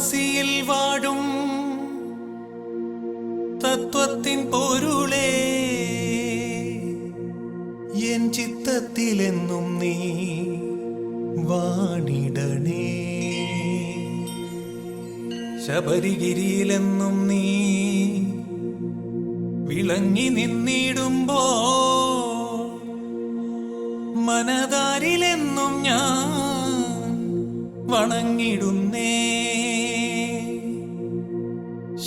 കാശിയിൽ വാടും തത്വത്തിൻ പൊരുളേ. N ചിത്തത്തിലെന്നും നീ വാണിടണേ. ശബരിഗിരിയിലെന്നും നീ വിളങ്ങി നിന്നിടുമ്പോ മനതാരിലെന്നും ഞാൻ വണങ്ങിടുന്നേ.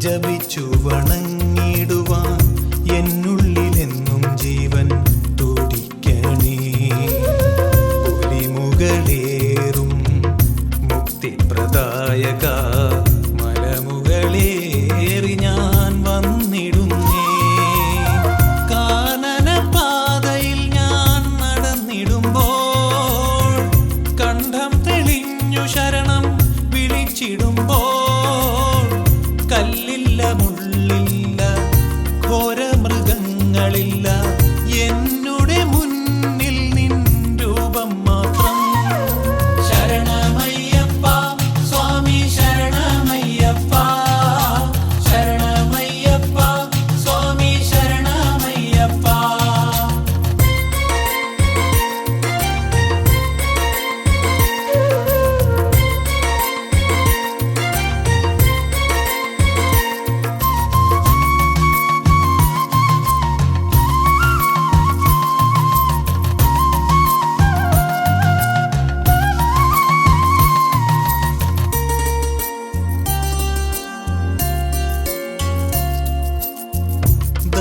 ജപിച്ചു വണങ്ങിടുവാൻ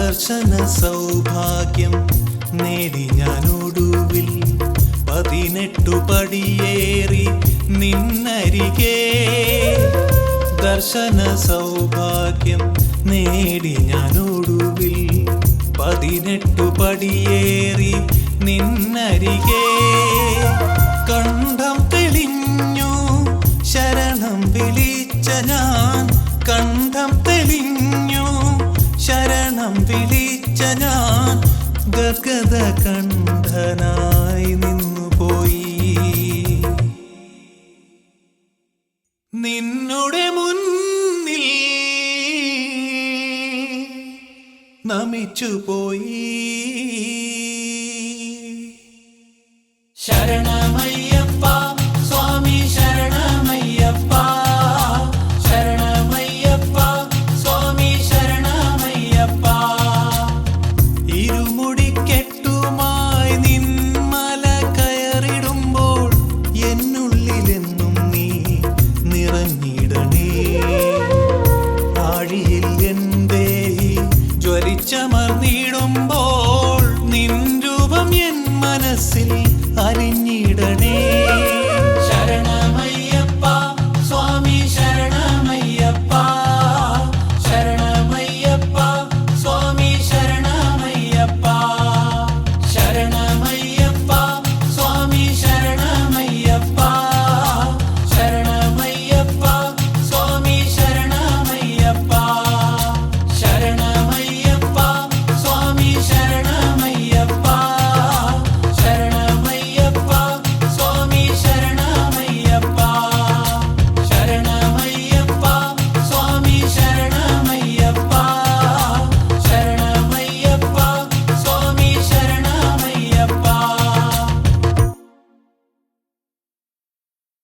ദർശന സൗഭാഗ്യം നേടി ഞാൻ ഒടുവിൽ പതിനെട്ടു പടിയേറി നിന്നരികെ. ദർശന സൗഭാഗ്യം നേടി ഞാൻ ഒടുവിൽ പതിനെട്ടു പടിയേറി നിന്നരികെ. ശരണം വിളിച്ച ഞാൻ ഗർഗത കണ്ഠനായി നിന്നുപോയി നിന്നുടെ മുന്നിൽ നമിച്ചുപോയി ജ്വലിച്ചമർന്നിടുമ്പോൾ